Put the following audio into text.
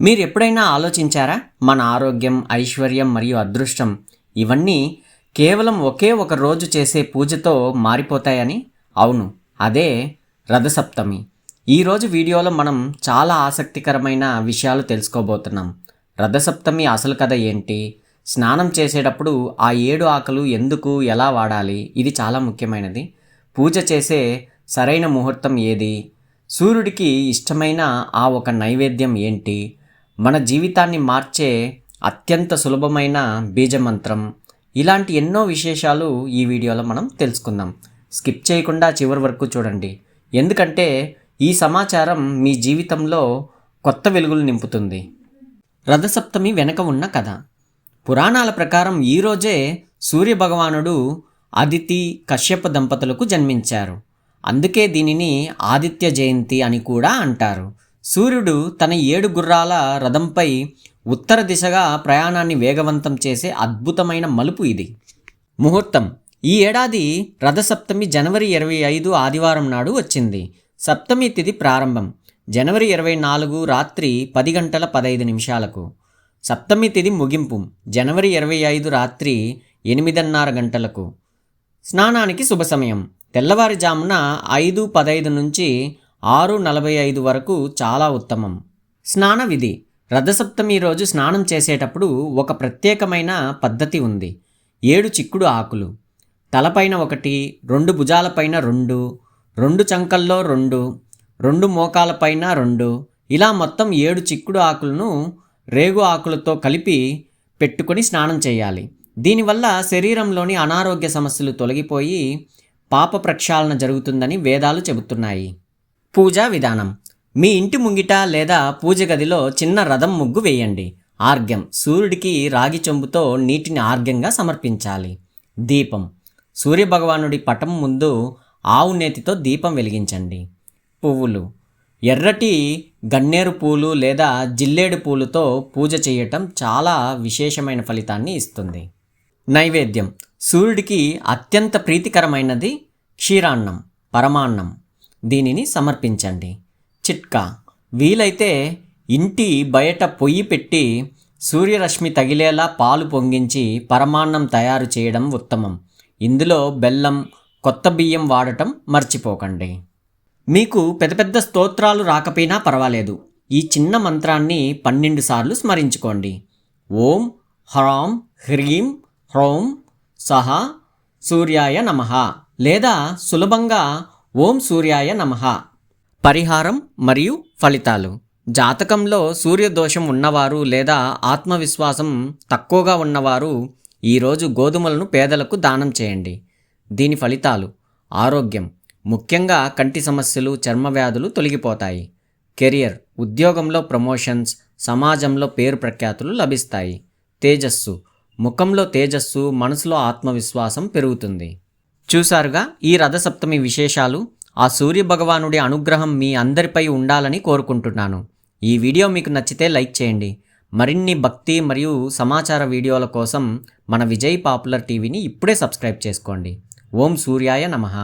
మీరు ఎప్పుడైనా ఆలోచించారా? మన ఆరోగ్యం ఐశ్వర్యం మరియు అదృష్టం ఇవన్నీ కేవలం ఒకే ఒక రోజు చేసే పూజతో మారిపోతాయని? అవును అదే రథసప్తమి. ఈరోజు వీడియోలో మనం చాలా ఆసక్తికరమైన విషయాలు తెలుసుకోబోతున్నాం. రథసప్తమి అసలు కథ ఏంటి? స్నానం చేసేటప్పుడు ఆ ఏడు ఆకలు ఎందుకు ఎలా వాడాలి? ఇది చాలా ముఖ్యమైనది. పూజ చేసే సరైన ముహూర్తం ఏది? సూర్యుడికి ఇష్టమైన ఆ ఒక నైవేద్యం ఏంటి? మన జీవితాన్ని మార్చే అత్యంత సులభమైన బీజమంత్రం. ఇలాంటి ఎన్నో విశేషాలు ఈ వీడియోలో మనం తెలుసుకుందాం. స్కిప్ చేయకుండా చివరి వరకు చూడండి. ఎందుకంటే ఈ సమాచారం మీ జీవితంలో కొత్త వెలుగులు నింపుతుంది. రథసప్తమి వెనక ఉన్న కథ. పురాణాల ప్రకారం ఈరోజే సూర్యభగవానుడు అదితి కశ్యప దంపతులకు జన్మించారు. అందుకే దీనిని ఆదిత్య జయంతి అని కూడా అంటారు. సూర్యుడు తన ఏడు గుర్రాల రథంపై ఉత్తర దిశగా ప్రయాణాన్ని వేగవంతం చేసే అద్భుతమైన మలుపు ఇది. ముహూర్తం. ఈ ఏడాది రథసప్తమి జనవరి ఇరవై ఐదు ఆదివారం నాడు వచ్చింది. సప్తమి తిథి ప్రారంభం. జనవరి ఇరవై నాలుగు రాత్రి పది గంటల పదహైదు నిమిషాలకు. సప్తమి తిథి ముగింపు. జనవరి ఇరవై ఐదు రాత్రి ఎనిమిదిన్నర గంటలకు. స్నానానికి శుభ సమయం. తెల్లవారుజామున ఐదు పదైదు నుంచి ఆరు నలభై ఐదు వరకు చాలా ఉత్తమం. స్నాన విధి. రథసప్తమి రోజు స్నానం చేసేటప్పుడు ఒక ప్రత్యేకమైన పద్ధతి ఉంది. ఏడు చిక్కుడు ఆకులు. తలపైన ఒకటి రెండు భుజాలపైన రెండు రెండు చంకల్లో రెండు రెండు మోకాలపైన రెండు ఇలా మొత్తం ఏడు చిక్కుడు ఆకులను రేగు ఆకులతో కలిపి పెట్టుకొని స్నానం చేయాలి. దీనివల్ల శరీరంలోని అనారోగ్య సమస్యలు తొలగిపోయి పాప ప్రక్షాళన జరుగుతుందని వేదాలు చెబుతున్నాయి. పూజా విధానం. మీ ఇంటి ముంగిట లేదా పూజ గదిలో చిన్న రథం ముగ్గు వేయండి. ఆర్గ్యం సూర్యుడికి రాగి చెంబుతో నీటిని ఆర్గ్యంగా సమర్పించాలి. దీపం. సూర్యభగవానుడి పటం ముందు ఆవు నేతితో దీపం వెలిగించండి. పువ్వులు. ఎర్రటి గన్నేరు పూలు లేదా జిల్లేడు పూలతో పూజ చేయటం చాలా విశేషమైన ఫలితాన్ని ఇస్తుంది. నైవేద్యం. సూర్యుడికి అత్యంత ప్రీతికరమైనది క్షీరాన్నం పరమాన్నం. దీనిని సమర్పించండి. చిట్కా. వీలైతే ఇంటి బయట పొయ్యి పెట్టి సూర్యరశ్మి తగిలేలా పాలు పొంగించి పరమాన్నం తయారు చేయడం ఉత్తమం. ఇందులో బెల్లం కొత్త బియ్యం వాడటం మర్చిపోకండి. మీకు పెద్ద పెద్ద స్తోత్రాలు రాకపోయినా పర్వాలేదు. ఈ చిన్న మంత్రాన్ని పన్నెండు సార్లు స్మరించుకోండి. ఓం హ్రాం హ్రీం హ్రోం సహ సూర్యాయ నమః. లేదా సులభంగా ఓం సూర్యాయ నమః. పరిహారం మరియు ఫలితాలు. జాతకంలో సూర్యదోషం ఉన్నవారు లేదా ఆత్మవిశ్వాసం తక్కువగా ఉన్నవారు ఈరోజు గోధుమలను పేదలకు దానం చేయండి. దీని ఫలితాలు ఆరోగ్యం ముఖ్యంగా కంటి సమస్యలు చర్మ వ్యాధులు తొలగిపోతాయి. కెరియర్ ఉద్యోగంలో ప్రమోషన్స్ సమాజంలో పేరు ప్రఖ్యాతులు లభిస్తాయి. తేజస్సు ముఖంలో తేజస్సు మనసులో ఆత్మవిశ్వాసం పెరుగుతుంది. చూసారుగా ఈ రథసప్తమి విశేషాలు ఆ సూర్య భగవానుడి అనుగ్రహం మీ అందరిపై ఉండాలని కోరుకుంటున్నాను. ఈ వీడియో మీకు నచ్చితే లైక్ చేయండి. మరిన్ని భక్తి మరియు సమాచార వీడియోల కోసం మన విజయ్ పాపులర్ టీవీని ఇప్పుడే సబ్స్క్రైబ్ చేసుకోండి. ఓం సూర్యాయ నమః.